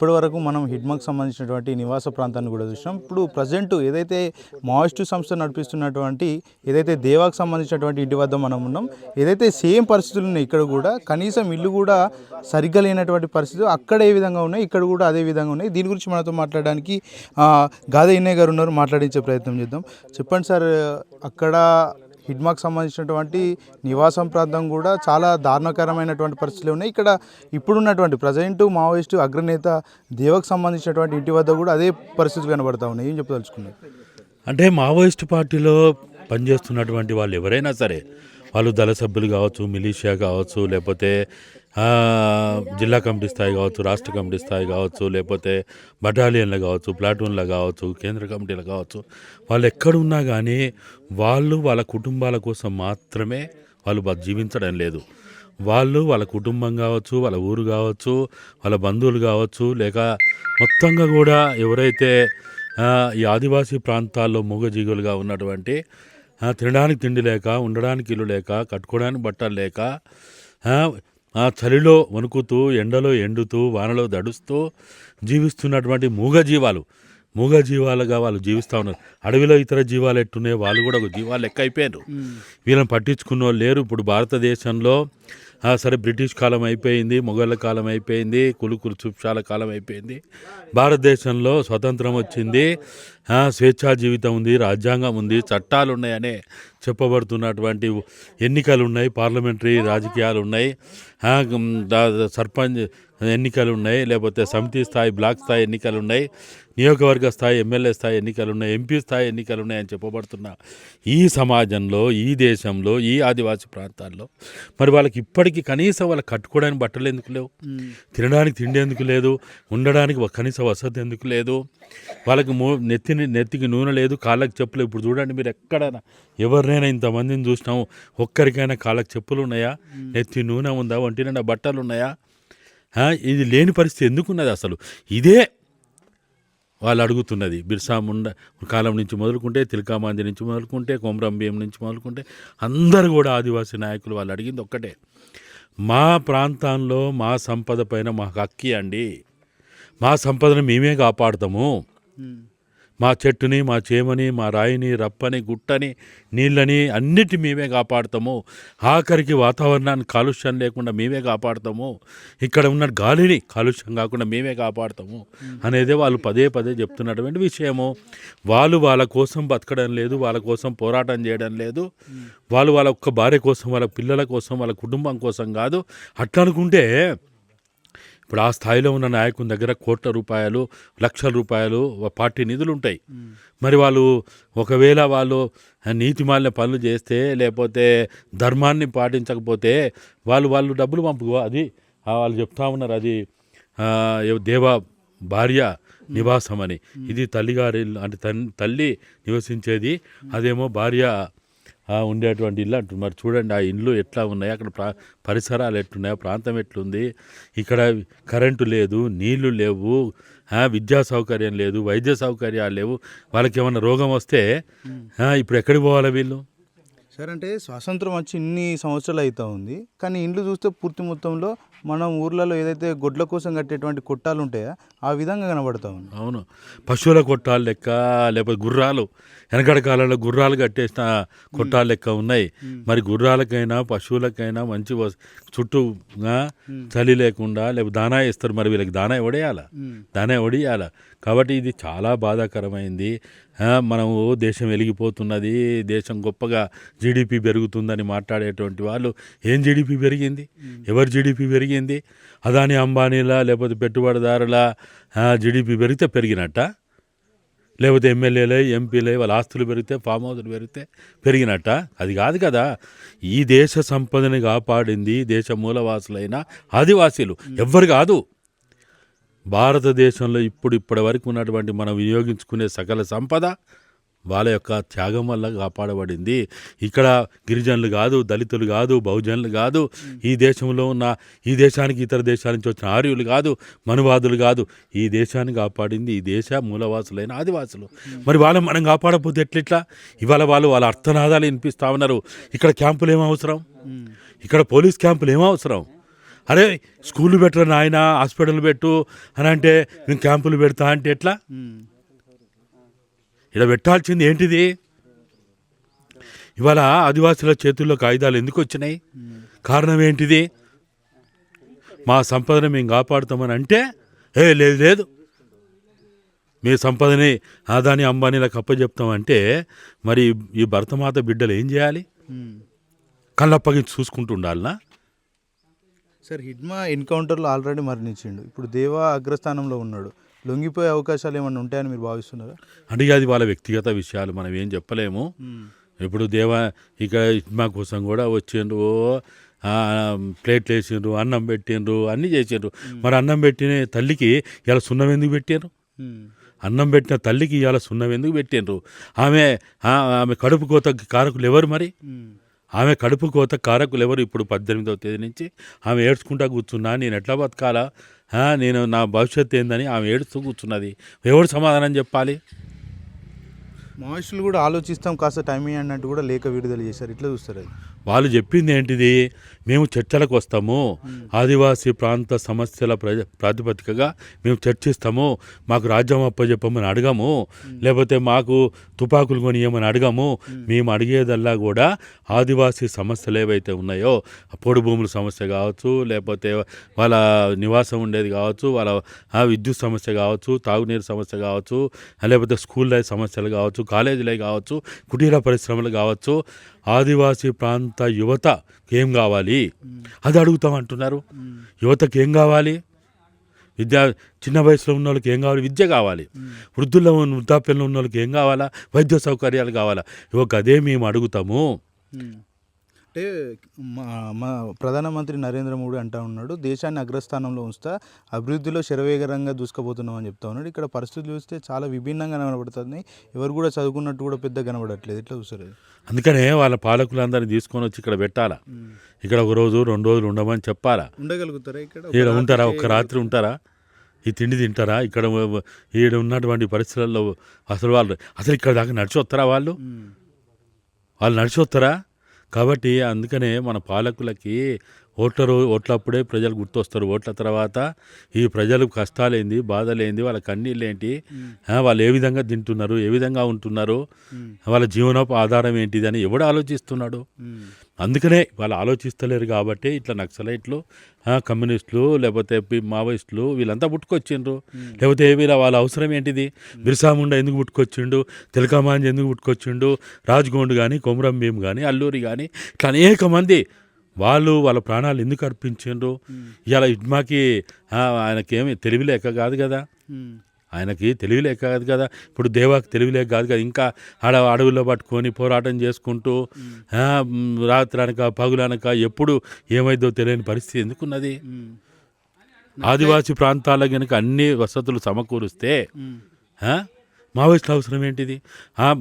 ఇప్పటి వరకు మనం హిడ్మాకు సంబంధించినటువంటి నివాస ప్రాంతాన్ని కూడా చూసినాం. ఇప్పుడు ప్రజెంట్ ఏదైతే మావోయిస్టు సంస్థ నడిపిస్తున్నటువంటి ఏదైతే దేవాకు సంబంధించినటువంటి ఇంటి వద్ద మనం ఉన్నాం ఏదైతే సేమ్ పరిస్థితులు ఉన్నాయి ఇక్కడ కూడా కనీసం ఇల్లు కూడా సరిగ్గా లేనటువంటి పరిస్థితులు అక్కడ ఏ విధంగా ఉన్నాయి ఇక్కడ కూడా అదే విధంగా ఉన్నాయి. దీని గురించి మనతో మాట్లాడడానికి ఆ, గాదే ఇన్నయ్య గారు ఉన్నారు మాట్లాడించే ప్రయత్నం చేద్దాం. చెప్పండి సార్ అక్కడ హిడ్మాకు సంబంధించినటువంటి నివాసం ప్రాంతం కూడా చాలా దారుణకరమైనటువంటి పరిస్థితులు ఉన్నాయి. ఇక్కడ ఇప్పుడున్నటువంటి ప్రజెంట్ మావోయిస్టు అగ్రనేత దేవకు సంబంధించినటువంటి ఇంటి వద్ద కూడా అదే పరిస్థితులు కనబడతా ఉన్నాయి. ఏం చెప్పదలుచుకున్నారు? అంటే మావోయిస్ట్ పార్టీలో పనిచేస్తున్నటువంటి వాళ్ళు ఎవరైనా సరే వాళ్ళు దళ సభ్యులు కావచ్చు మిలీషియా కావచ్చు లేకపోతే జిల్లా కమిటీ స్థాయి కావచ్చు రాష్ట్ర కమిటీ స్థాయి కావచ్చు లేకపోతే బటాలియన్లు కావచ్చు ప్లాటూన్లు కావచ్చు కేంద్ర కమిటీలు కావచ్చు వాళ్ళు ఎక్కడున్నా కానీ వాళ్ళు వాళ్ళ కుటుంబాల కోసం మాత్రమే వాళ్ళు జీవించడం లేదు. వాళ్ళు వాళ్ళ కుటుంబం కావచ్చు వాళ్ళ ఊరు కావచ్చు వాళ్ళ బంధువులు కావచ్చు లేక మొత్తంగా కూడా ఎవరైతే ఈ ఆదివాసీ ప్రాంతాల్లో మూగజీవులుగా ఉన్నటువంటి తినడానికి తిండి లేక ఉండడానికి ఇల్లు లేక కట్టుకోవడానికి బట్టలు లేక ఆ, చలిలో వణుకుతూ ఎండలో ఎండుతూ వానలో దడుస్తూ జీవిస్తున్నటువంటి మూగజీవాలు. మూగజీవాలుగా వాళ్ళు జీవిస్తూ ఉన్నారు. అడవిలో ఇతర జీవాలు ఎట్టున్నాయి వాళ్ళు కూడా ఒక జీవాలు లెక్క అయిపోయారు వీళ్ళని పట్టించుకున్న వాళ్ళు లేరు. ఇప్పుడు భారతదేశంలో సరే బ్రిటిష్ కాలం అయిపోయింది మొఘళ్ళ కాలం అయిపోయింది కులుకులు చుప్షాల కాలం అయిపోయింది. భారతదేశంలో స్వతంత్రం వచ్చింది. స్వేచ్ఛా జీవితం ఉంది రాజ్యాంగం ఉంది చట్టాలు ఉన్నాయనే చెప్పబడుతున్నటువంటి ఎన్నికలు ఉన్నాయి పార్లమెంటరీ రాజకీయాలు ఉన్నాయి సర్పంచ్ ఎన్నికలు ఉన్నాయి లేకపోతే సమితి స్థాయి బ్లాక్ స్థాయి ఎన్నికలు ఉన్నాయి నియోజకవర్గ స్థాయి ఎమ్మెల్యే స్థాయి ఎన్నికలు ఉన్నాయి ఎంపీ స్థాయి ఎన్నికలు ఉన్నాయని చెప్పబడుతున్న ఈ సమాజంలో ఈ దేశంలో ఈ ఆదివాసీ ప్రాంతాల్లో మరి వాళ్ళకి ఇప్పటికీ కనీసం వాళ్ళకి కట్టుకోవడానికి బట్టలు ఎందుకు లేవు? తినడానికి తిండి ఎందుకు లేదు? ఉండడానికి కనీస వసతి ఎందుకు లేదు? వాళ్ళకి మో నెత్తిని నెత్తికి నూనె లేదు కాళ్ళకి చెప్పులు ఇప్పుడు చూడండి మీరు ఎక్కడైనా ఎవరినైనా ఇంతమందిని చూసినాము ఒక్కరికైనా కాళ్ళకి చెప్పులు ఉన్నాయా? నెత్తి నూనె ఉందా? ఒంటి నిండా బట్టలు ఉన్నాయా? ఇది లేని పరిస్థితి. ఎందుకున్నది అసలు? ఇదే వాళ్ళు అడుగుతున్నది. బిర్సా ముండ కాలం నుంచి మొదలుకుంటే తిలకామాంది నుంచి మొదలుకుంటే కొమరం నుంచి మొదలుకుంటే అందరు కూడా ఆదివాసీ నాయకులు వాళ్ళు అడిగింది ఒక్కటే. మా ప్రాంతంలో మా సంపద పైన మాకు హక్కి అండి మా సంపదను మేమే కాపాడుతాము. మా చెట్టుని మా చేమని మా రాయిని రప్పని గుట్టని నీళ్ళని అన్నిటి మేమే కాపాడతాము. ఆఖరికి వాతావరణాన్ని కాలుష్యం లేకుండా మేమే కాపాడతాము. ఇక్కడ ఉన్న గాలిని కాలుష్యం కాకుండా మేమే కాపాడతాము అనేది వాళ్ళు పదే పదే చెప్తున్నటువంటి విషయము. వాళ్ళు వాళ్ళ కోసం బతకడం లేదు వాళ్ళ కోసం పోరాటం చేయడం లేదు. వాళ్ళు వాళ్ళ ఒక్క భార్య కోసం వాళ్ళ పిల్లల కోసం వాళ్ళ కుటుంబం కోసం కాదు. అట్లా అనుకుంటే ఇప్పుడు ఆ స్థాయిలో ఉన్న నాయకుని దగ్గర కోట్ల రూపాయలు లక్షల రూపాయలు పార్టీ నిధులు ఉంటాయి మరి వాళ్ళు ఒకవేళ వాళ్ళు నీతిమాలిన పనులు చేస్తే లేకపోతే ధర్మాన్ని పాటించకపోతే వాళ్ళు వాళ్ళు డబ్బులు పంపుకో అది వాళ్ళు చెప్తా ఉన్నారు అది దేవ భార్య నివాసం అని ఇది తల్లిగారి అంటే తల్లి నివసించేది అదేమో భార్య ఉండేటువంటి ఇల్లు అంటుంది మరి చూడండి ఆ ఇల్లు ఎట్లా ఉన్నాయి? అక్కడ ప్రా పరిసరాలు ఎట్లున్నాయి? ఆ ప్రాంతం ఎట్లుంది? ఇక్కడ కరెంటు లేదు నీళ్ళు లేవు విద్యా సౌకర్యం లేదు వైద్య సౌకర్యాలు లేవు. వాళ్ళకి ఏమైనా రోగం వస్తే ఇప్పుడు ఎక్కడికి పోవాలి వీళ్ళు? సార్ అంటే స్వాతంత్రం వచ్చి ఇన్ని సంవత్సరాలు అవుతా ఉంది. కానీ ఇండ్లు చూస్తే పూర్తి మొత్తంలో మనం ఊర్లలో ఏదైతే గొడ్ల కోసం కట్టేటువంటి కొట్టాలు ఉంటాయో ఆ విధంగా కనబడతా ఉంది. అవును. పశువుల కొట్టాలు లెక్క లేకపోతే గుర్రాలు వెనకటి కాలంలో గుర్రాలు కట్టేసిన కొట్టాలు లెక్క ఉన్నాయి. మరి గుర్రాలకైనా పశువులకైనా మంచి చుట్టూ చలి లేకుండా లేకపోతే దానా ఇస్తారు మరి వీళ్ళకి దానా ఎవడేయాల? దానా ఎవడేయాల కాబట్టి ఇది చాలా బాధాకరమైంది. మనము దేశం వెలిగిపోతున్నది దేశం గొప్పగా జీడిపి పెరుగుతుందని మాట్లాడేటువంటి వాళ్ళు ఏం జీడిపి పెరిగింది? ఎవరి జీడిపి పెరిగింది? అదాని అంబానీల లేకపోతే పెట్టుబడిదారుల జీడిపి పెరిగితే పెరిగినట్ట? లేకపోతే ఎమ్మెల్యేలే ఎంపీలే వాళ్ళ ఆస్తులు పెరిగితే ఫామ్ హౌస్లు పెరిగితే పెరిగినట్ట? అది కాదు కదా. ఈ దేశ సంపదని కాపాడింది దేశ మూలవాసులైన ఆదివాసీలు. ఎవ్వరు కాదు. భారతదేశంలో ఇప్పుడు ఇప్పటి వరకు ఉన్నటువంటి మనం వినియోగించుకునే సకల సంపద వాళ్ళ యొక్క త్యాగం వల్ల కాపాడబడింది. ఇక్కడ గిరిజనులు కాదు దళితులు కాదు బహుజనులు కాదు ఈ దేశంలో ఉన్న ఈ దేశానికి ఇతర దేశాల నుంచి వచ్చిన ఆర్యులు కాదు మనువాదులు కాదు ఈ దేశాన్ని కాపాడింది ఈ దేశ మూలవాసులైన ఆదివాసులు. మరి వాళ్ళని మనం కాపాడకపోతే ఎట్లెట్లా? ఇవాళ వాళ్ళు వాళ్ళ అర్థనాదాలు వినిపిస్తా ఉన్నారు. ఇక్కడ క్యాంపులు ఏమవసరం ఇక్కడ పోలీస్ క్యాంపులు ఏమవసరం అరే స్కూళ్ళు పెట్టరా నాయన? హాస్పిటల్ పెట్టు. అని అంటే నేను క్యాంపులు పెడతా అంటే ఎట్లా? ఇలా పెట్టాల్సింది ఏంటిది? ఇవాళ ఆదివాసుల చేతుల్లో కాగితాలు ఎందుకు వచ్చినాయి? కారణం ఏంటిది? మా సంపదను మేము కాపాడుతామని అంటే ఏ లేదు లేదు. మీ సంపదని ఆదాని అంబానీలకు అప్పచెప్తామంటే మరి ఈ భరతమాత బిడ్డలు ఏం చేయాలి? కళ్ళప్పగించి చూసుకుంటూ ఉండాలనా? సార్ హిడ్మా ఎన్కౌంటర్లో ఆల్రెడీ మరణించిండు. ఇప్పుడు దేవా అగ్రస్థానంలో ఉన్నాడు. లొంగిపోయే అవకాశాలు ఏమైనా ఉంటాయని మీరు భావిస్తున్నారా? అంటే అది వాళ్ళ వ్యక్తిగత విషయాలు. మనం ఏం చెప్పలేము. ఇప్పుడు దేవ ఇక మా కోసం కూడా వచ్చిండ్రు ప్లేట్లు వేసిండ్రు అన్నం పెట్టిండ్రు అన్నీ చేసిండ్రు. మరి అన్నం పెట్టిన తల్లికి ఇలా సున్నం ఎందుకు పెట్టారు అన్నం పెట్టిన తల్లికి ఇవాళ సున్నం ఎందుకు పెట్టిండ్రు? ఆమె ఆమె కడుపు కోత కారకులు ఎవరు మరి? ఆమె కడుపు కోత కారకులు ఎవరు ఇప్పుడు పద్దెనిమిదవ తేదీ నుంచి? ఆమె ఏడ్చుకుంటా కూర్చున్నా నేను ఎట్లా బతకాలా? నేను నా భవిష్యత్తు ఏందని ఆమె ఏడుస్తూ కూర్చున్నది. ఎవరు సమాధానం చెప్పాలి? మనుషులు కూడా ఆలోచిస్తాం కాస్త టైం అన్నట్టు కూడా లేఖ విడుదల చేశారు. ఇట్లా చూస్తారు అది. వాళ్ళు చెప్పింది ఏంటిది? మేము చర్చలకు వస్తాము. ఆదివాసీ ప్రాంత సమస్యల ప్రాతిపదికగా మేము చర్చిస్తాము. మాకు రాజ్యం అప్పచెప్పమని అడగము. లేకపోతే మాకు తుపాకులు కొనియమని అడగము. మేము. అడిగేదల్లా కూడా ఆదివాసీ సమస్యలు ఏవైతే ఉన్నాయో పొడి భూముల సమస్య కావచ్చు లేకపోతే వాళ్ళ నివాసం ఉండేది కావచ్చు వాళ్ళ విద్యుత్ సమస్య కావచ్చు తాగునీరు సమస్య కావచ్చు లేకపోతే స్కూల్ సమస్యలు కావచ్చు కాలేజీలే కావచ్చు కుటీర పరిశ్రమలు కావచ్చు. ఆదివాసీ ప్రాంత యువత ఏం కావాలి? అది అడుగుతామంటున్నారు యువతకి ఏం కావాలి? విద్యా చిన్న వయసులో ఉన్న వాళ్ళకి ఏం కావాలి? విద్య కావాలి. వృద్ధుల్లో ఉన్న వృద్ధాప్యంలో ఉన్న వాళ్ళకి ఏం కావాలా? వైద్య సౌకర్యాలు కావాలా? ఇవొక అదే మేము అడుగుతాము. అంటే మా మా ప్రధానమంత్రి నరేంద్ర మోడీ అంటా ఉన్నాడు దేశాన్ని అగ్రస్థానంలో ఉంచుతా అభివృద్ధిలో శరవేగరంగా దూసుకుపోతున్నాం అని చెప్తా ఉన్నాడు. ఇక్కడ పరిస్థితులు చూస్తే చాలా విభిన్నంగా కనబడుతుంది ఎవరు కూడా చదువుకున్నట్టు కూడా పెద్ద కనబడట్లేదు. ఎట్లా చూస్తారు? అది అందుకనే వాళ్ళ పాలకులందరినీ తీసుకొని వచ్చి ఇక్కడ పెట్టాలా? ఇక్కడ ఒక రోజు రెండు రోజులు ఉండమని చెప్పాలా? ఉండగలుగుతారా ఇక్కడ? ఉంటారా? ఒక్క రాత్రి ఉంటారా? ఈ తిండి తింటారా? ఇక్కడ ఈడ ఉన్నటువంటి పరిస్థితుల్లో అసలు వాళ్ళు అసలు ఇక్కడ దాకా నడిచి వస్తారా వాళ్ళు. వాళ్ళు నడిచి వస్తారా కాబట్టి అందుకనే మన పాలకులకి ఓట్ల రో ఓట్లప్పుడే ప్రజలు గుర్తొస్తారు. ఓట్ల తర్వాత ఈ ప్రజలు కష్టాలేంది బాధలేంది వాళ్ళ కన్నీళ్ళు ఏంటి ఆ, వాళ్ళు ఏ విధంగా తింటున్నారు ఏ విధంగా ఉంటున్నారు? వాళ్ళ జీవనోప ఆధారం ఏంటిది అని ఎవడు ఆలోచిస్తున్నాడు. అందుకనే వాళ్ళు ఆలోచిస్తలేరు కాబట్టి ఇట్లా నక్సలైట్లు కమ్యూనిస్టులు లేకపోతే మావోయిస్టులు వీళ్ళంతా పుట్టుకొచ్చిండ్రు. లేకపోతే వీళ్ళ వాళ్ళ అవసరం ఏంటిది? బిర్సా ముండా ఎందుకు పుట్టుకొచ్చిండు? తిలకమాంజ్ ఎందుకు పుట్టుకొచ్చిండు? రాజ్గోండ్ కానీ కొమరం భీమ్ కానీ అల్లూరి కానీ ఇట్లా అనేక మంది వాళ్ళు వాళ్ళ ప్రాణాలు ఎందుకు అర్పించిండ్రు? ఇవాళ ఇడ్మాకి ఆ, ఆయనకేమి తెలివి లేక కాదు కదా. ఆయనకి తెలివి లేక కాదు కదా. ఇప్పుడు దేవాకి తెలివి లేక కాదు కదా. ఇంకా ఆడ అడవుల్లో పట్టుకొని పోరాటం చేసుకుంటూ రాత్రి అనక పగులనక ఎప్పుడు ఏమైందో తెలియని పరిస్థితి ఎందుకున్నది. ఆదివాసీ ప్రాంతాల కనుక అన్ని వసతులు సమకూరుస్తే మావోయిస్టుల అవసరం ఏంటిది?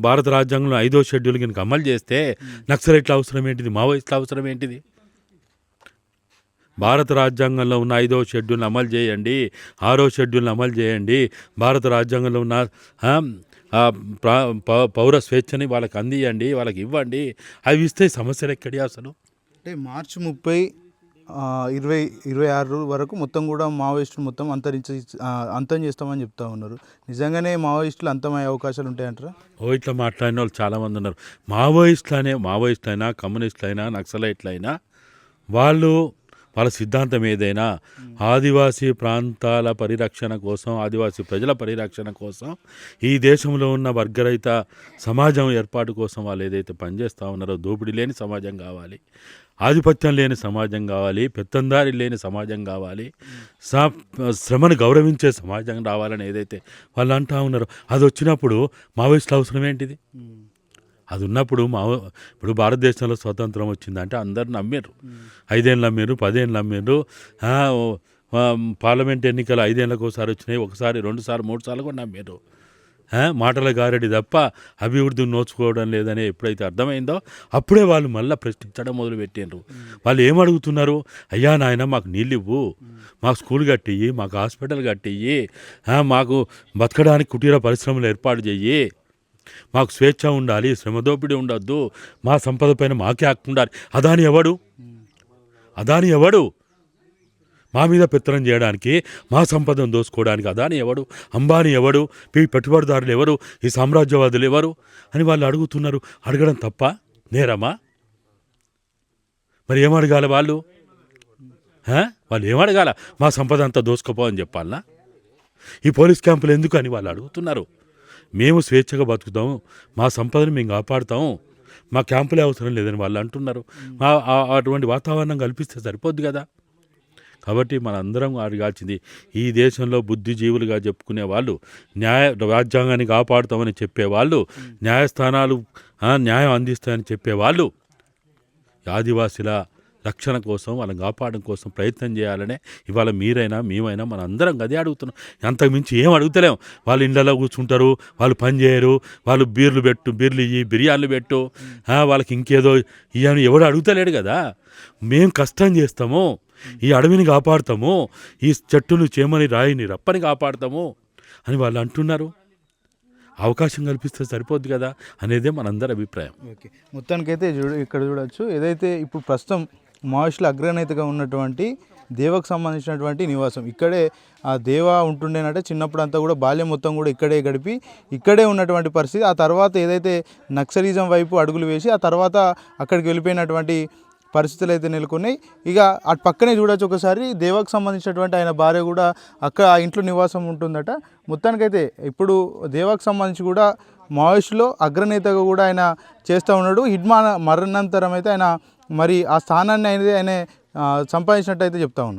భారత రాజ్యాంగంలో ఐదో షెడ్యూల్ కనుక అమలు చేస్తే నక్సలైట్ల అవసరం ఏంటిది? మావోయిస్టుల అవసరం ఏంటిది? భారత రాజ్యాంగంలో ఉన్న ఐదో షెడ్యూల్ని అమలు చేయండి ఆరో షెడ్యూల్ని అమలు చేయండి. భారత రాజ్యాంగంలో ఉన్న ప్రా- స్వేచ్ఛని వాళ్ళకి అందియండి వాళ్ళకి ఇవ్వండి. అవి ఇస్తే సమస్యలు ఎక్కడి అసలు? అంటే మార్చి ముప్పై ఇరవై ఇరవై ఆరు వరకు మొత్తం కూడా మావోయిస్టులు మొత్తం అంతరించి అంతం చేస్తామని చెప్తా ఉన్నారు. నిజంగానే మావోయిస్టులు అంతమయ్యే అవకాశాలు ఉంటాయంటారా? ఓ ఇట్లా మాట్లాడిన వాళ్ళు చాలామంది ఉన్నారు. మావోయిస్టులనే మావోయిస్టులైనా కమ్యూనిస్టులైనా నక్సలైట్లైనా వాళ్ళు వాళ్ళ సిద్ధాంతం ఏదైనా ఆదివాసీ ప్రాంతాల పరిరక్షణ కోసం ఆదివాసీ ప్రజల పరిరక్షణ కోసం ఈ దేశంలో ఉన్న వర్గరహిత సమాజం ఏర్పాటు కోసం వాళ్ళు ఏదైతే పనిచేస్తూ ఉన్నారో దోపిడీ లేని సమాజం కావాలి ఆధిపత్యం లేని సమాజం కావాలి పెత్తందారి లేని సమాజం కావాలి శ్రమను గౌరవించే సమాజం రావాలని ఏదైతే వాళ్ళు అంటా ఉన్నారో అది వచ్చినప్పుడు మావోయిస్టుల అవసరం ఏంటిది? అది ఉన్నప్పుడు మా ఇప్పుడు భారతదేశంలో స్వతంత్రం వచ్చిందంటే అందరు నమ్మారు ఐదేళ్ళు నమ్మారు పదేళ్ళు నమ్మారు పార్లమెంట్ ఎన్నికలు ఐదేళ్ళకి ఒకసారి వచ్చినాయి ఒకసారి రెండుసార్లు మూడు సార్లు కూడా నమ్మారు మాటల గారడి తప్ప అభివృద్ధిని నోచుకోవడం లేదని ఎప్పుడైతే అర్థమైందో అప్పుడే వాళ్ళు మళ్ళీ ప్రశ్నించడం మొదలుపెట్టిండ్రు వాళ్ళు ఏం అడుగుతున్నారు? అయ్యా నాయన మాకు నీళ్ళు ఇవ్వు మాకు స్కూల్ కట్టియ్యి మాకు హాస్పిటల్ కట్టియ్యి. మాకు బతకడానికి కుటీర పరిశ్రమలు ఏర్పాటు చెయ్యి. మాకు స్వేచ్ఛ ఉండాలి శ్రమదోపిడి ఉండొద్దు మా సంపద పైన మాకే హక్కు ఉండాలి. అదాని ఎవడు? అదాని ఎవడు? మా మీద పెత్తనం చేయడానికి మా సంపదను దోసుకోవడానికి అదాని ఎవడు? అంబానీ ఎవడు? ఈ పెట్టుబడిదారులు ఎవరు? ఈ సామ్రాజ్యవాదులు ఎవరు? అని వాళ్ళు అడుగుతున్నారు. అడగడం తప్ప నేరమా? మరి ఏమడగాలి వాళ్ళు? వాళ్ళు ఏమడగాల? మా సంపద అంతా దోసుకోపో అని చెప్పాలనా? ఈ పోలీస్ క్యాంపులు ఎందుకు అని వాళ్ళు అడుగుతున్నారు. మేము స్వేచ్ఛగా బతుకుతాము మా సంపదను మేము కాపాడుతాము మా క్యాంపులే అవసరం లేదని వాళ్ళు అంటున్నారు. మా అటువంటి వాతావరణం కల్పిస్తే సరిపోద్ది కదా. కాబట్టి మనందరం అడగాల్సింది ఈ దేశంలో బుద్ధిజీవులుగా చెప్పుకునే వాళ్ళు న్యాయ రాజ్యాంగాన్ని కాపాడుతామని చెప్పేవాళ్ళు న్యాయస్థానాలు న్యాయం అందిస్తాయని చెప్పేవాళ్ళు ఆదివాసీల రక్షణ కోసం వాళ్ళని కాపాడడం కోసం ప్రయత్నం చేయాలనే ఇవాళ మీరైనా మేమైనా మన అందరం అదే అడుగుతున్నాం. అంతకు మించి ఏం అడుగుతలేం. వాళ్ళు ఇండ్లలో కూర్చుంటారు వాళ్ళు పని చేయరు వాళ్ళు బీర్లు పెట్టు బీర్లు ఇయ్యి బిర్యానీలు పెట్టు. వాళ్ళకి ఇంకేదో ఇవని ఎవడు అడుగుతలేడు కదా. మేం కష్టం చేస్తాము ఈ అడవిని కాపాడుతాము ఈ చెట్టును చేమని రాయిని రప్పని కాపాడుతాము అని వాళ్ళు అంటున్నారు. అవకాశం కల్పిస్తే సరిపోద్ది కదా అనేదే మనందరి అభిప్రాయం. ఓకే. మొత్తానికైతే చూడ ఇక్కడ చూడొచ్చు. ఏదైతే ఇప్పుడు ప్రస్తుతం మావోయిస్టుల అగ్రనేతగా ఉన్నటువంటి దేవకు సంబంధించినటువంటి నివాసం. ఇక్కడే ఆ దేవ ఉంటుండేనంటే చిన్నప్పుడు అంతా కూడా బాల్యం మొత్తం కూడా ఇక్కడే గడిపి ఇక్కడే ఉన్నటువంటి పరిస్థితి. ఆ తర్వాత ఏదైతే నక్సలిజం వైపు అడుగులు వేసి ఆ తర్వాత అక్కడికి వెళ్ళిపోయినటువంటి పరిస్థితులు అయితే నెలకొన్నాయి. ఇక అటు పక్కనే చూడొచ్చు ఒకసారి దేవకు సంబంధించినటువంటి ఆయన భార్య కూడా అక్కడ ఆ ఇంట్లో నివాసం ఉంటుందట. మొత్తానికైతే ఇప్పుడు దేవాకు సంబంధించి కూడా మావోయిస్టులో అగ్రనేతగా కూడా ఆయన చేస్తూ ఉన్నాడు. హిడ్మా మరణానంతరం అయితే ఆయన మరి ఆ స్థానాన్ని అనేది ఆయన సంపాదించినట్టయితే చెప్తా ఉన్నాడు